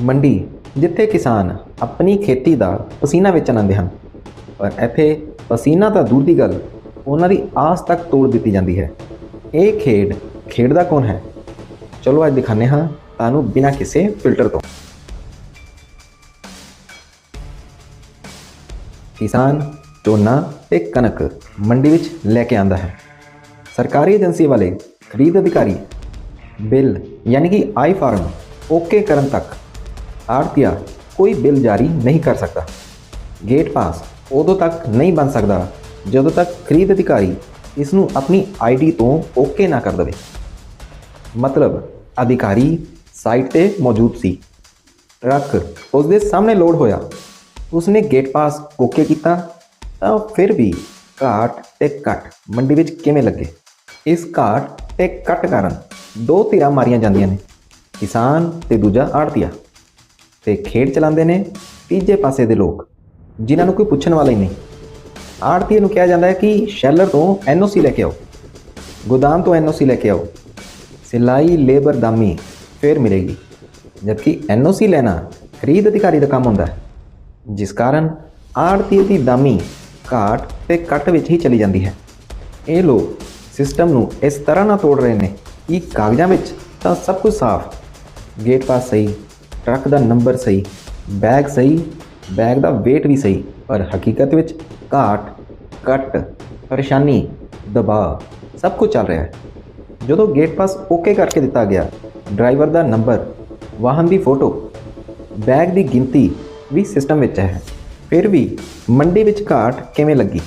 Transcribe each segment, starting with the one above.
ਮੰਡੀ, ਜਿੱਥੇ ਕਿਸਾਨ ਆਪਣੀ ਖੇਤੀ ਦਾ ਪਸੀਨਾ ਵੇਚਣ ਆਉਂਦੇ ਹਨ। ਪਰ ਇੱਥੇ ਪਸੀਨਾ ਤਾਂ ਦੂਰ ਦੀ ਗੱਲ, ਉਹਨਾਂ ਦੀ ਆਸ ਤੱਕ ਤੋੜ ਦਿੱਤੀ ਜਾਂਦੀ ਹੈ। ਇਹ ਖੇਡ ਖੇਡਦਾ ਕੌਣ ਹੈ? ਚਲੋ ਅੱਜ ਦਿਖਾਉਂਦੇ ਹਾਂ ਤੁਹਾਨੂੰ ਬਿਨਾਂ ਕਿਸੇ ਫਿਲਟਰ ਤੋਂ। ਕਿਸਾਨ ਝੋਨਾ ਤੇ ਕਣਕ ਮੰਡੀ ਵਿੱਚ ਲੈ ਕੇ ਆਂਦਾ ਹੈ। ਸਰਕਾਰੀ ਏਜੰਸੀ ਵਾਲੇ ਖਰੀਦ ਅਧਿਕਾਰੀ ਬਿੱਲ, ਯਾਨੀ ਕਿ ਆਈ ਫਾਰਮ, ਓਕੇ ਕਰਨ ਤੱਕ ਆੜਤੀਆ ਕੋਈ ਬਿੱਲ ਜਾਰੀ ਨਹੀਂ ਕਰ ਸਕਦਾ। ਗੇਟ ਪਾਸ ਉਦੋਂ ਤੱਕ ਨਹੀਂ ਬਣ ਸਕਦਾ ਜਦੋਂ ਤੱਕ ਖਰੀਦ ਅਧਿਕਾਰੀ ਇਸ ਨੂੰ ਆਪਣੀ ਆਈਡੀ ਤੋਂ ਓਕੇ ਨਾ ਕਰ ਦੇਵੇ। ਮਤਲਬ ਅਧਿਕਾਰੀ ਸਾਈਟ ਤੇ ਮੌਜੂਦ ਸੀ। ਟਰੱਕ ਉਸ ਦੇ ਸਾਹਮਣੇ ਲੋਡ ਹੋਇਆ। ਉਸਨੇ ਗੇਟ ਪਾਸ ਓਕੇ ਕੀਤਾ ਤਾਂ ਫਿਰ ਵੀ ਘਾਟ ਤੇ ਕੱਟ ਮੰਡੀ ਵਿੱਚ ਕਿਵੇਂ ਲੱਗੇ? ਇਸ ਘਾਟ ਤੇ ਕੱਟ ਕਾਰਨ ਦੋ ਧਿਰਾਂ ਮਾਰੀਆਂ ਜਾਂਦੀਆਂ ਨੇ, ਕਿਸਾਨ ਤੇ ਦੂਜਾ ਆੜਤੀਆ। ਤੇ ਖੇਡ ਚਲਾਉਂਦੇ ਨੇ ਤੀਜੇ ਪਾਸੇ ਦੇ ਲੋਕ, ਜਿਨ੍ਹਾਂ ਨੂੰ ਕੋਈ ਪੁੱਛਣ ਵਾਲਾ ਹੀ ਨਹੀਂ। ਆੜਤੀਏ ਨੂੰ ਕਿਹਾ ਜਾਂਦਾ ਹੈ ਕਿ ਸ਼ੈਲਰ ਤੋਂ ਐਨਓਸੀ ਲੈ ਕੇ ਆਓ, ਗੋਦਾਮ ਤੋਂ ਐਨਓਸੀ ਲੈ ਕੇ ਆਓ, ਸਿਲਾਈ, ਲੇਬਰ, ਦਾਮੀ ਫੇਰ ਮਿਲੇਗੀ, ਜਦਕਿ ਐਨਓਸੀ ਲੈਣਾ ਖਰੀਦ ਅਧਿਕਾਰੀ ਦਾ ਕੰਮ ਹੁੰਦਾ ਹੈ, ਜਿਸ ਕਾਰਨ ਆੜਤੀਏ ਦੀ ਦਾਮੀ ਘਾਟ ਤੇ ਕੱਟ ਵਿੱਚ ਹੀ ਚਲੀ ਜਾਂਦੀ ਹੈ। ਇਹ ਲੋਕ ਸਿਸਟਮ ਨੂੰ ਇਸ ਤਰ੍ਹਾਂ ਨਾਲ ਤੋੜ ਰਹੇ ਨੇ ਕਿ ਕਾਗਜ਼ਾਂ ਵਿੱਚ ਤਾਂ ਸਭ ਕੁਝ ਸਾਫ਼, ਗੇਟ ਪਾਸ ਸਹੀ ਟਰੱਕ ਦਾ ਨੰਬਰ ਸਹੀ, ਬੈਗ ਸਹੀ, ਬੈਗ ਦਾ weight ਵੀ ਸਹੀ, ਪਰ ਹਕੀਕਤ ਵਿੱਚ ਘਾਟ ਕੱਟ ਪਰੇਸ਼ਾਨੀ, ਦਬਾਅ, ਸਭ ਕੁਝ ਚੱਲ ਰਿਹਾ ਹੈ। ਜਦੋਂ ਗੇਟ ਪਾਸ ਓਕੇ ਕਰਕੇ ਦਿੱਤਾ ਗਿਆ ਡਰਾਈਵਰ ਦਾ ਨੰਬਰ, ਵਾਹਨ ਦੀ ਫੋਟੋ ਬੈਗ ਦੀ ਗਿਣਤੀ ਵੀ ਸਿਸਟਮ ਵਿੱਚ ਹੈ। ਫਿਰ ਵੀ ਮੰਡੀ ਵਿੱਚ ਘਾਟ ਕਿਵੇਂ ਲੱਗੀ?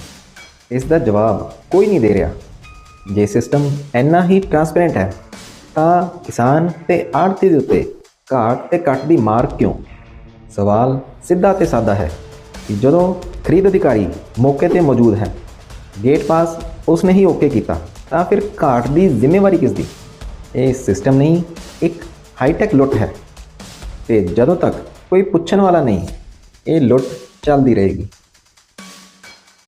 ਇਸ ਦਾ ਜਵਾਬ ਕੋਈ ਨਹੀਂ ਦੇ ਰਿਹਾ। ਜੇ ਸਿਸਟਮ ਇੰਨਾ ਹੀ ਟਰਾਂਸਪੇਰੈਂਟ ਹੈ, ਤਾਂ ਕਿਸਾਨ ਤੇ ਆੜਤੀ ਦੇ ਉੱਤੇ ਘਾਟ ਤੇ ਕੱਟ ਦੀ ਮਾਰ ਕਿਉਂ? ਸਵਾਲ ਸਿੱਧਾ ਤੇ ਸਾਦਾ ਹੈ ਕਿ ਜਦੋਂ ਖਰੀਦ ਅਧਿਕਾਰੀ ਮੌਕੇ ਤੇ ਮੌਜੂਦ ਹੈ ਗੇਟ ਪਾਸ ਉਸਨੇ ਹੀ ਓਕੇ ਕੀਤਾ, ਤਾਂ ਫਿਰ ਘਾਟ ਦੀ ਜ਼ਿੰਮੇਵਾਰੀ ਕਿਸ ਦੀ ਇਹ ਸਿਸਟਮ ਨਹੀਂ, ਇੱਕ ਹਾਈਟੈਕ ਲੁੱਟ ਹੈ। ਤੇ ਜਦੋਂ ਤੱਕ ਕੋਈ ਪੁੱਛਣ ਵਾਲਾ ਨਹੀਂ, ਇਹ ਲੁੱਟ ਚੱਲਦੀ ਰਹੇਗੀ।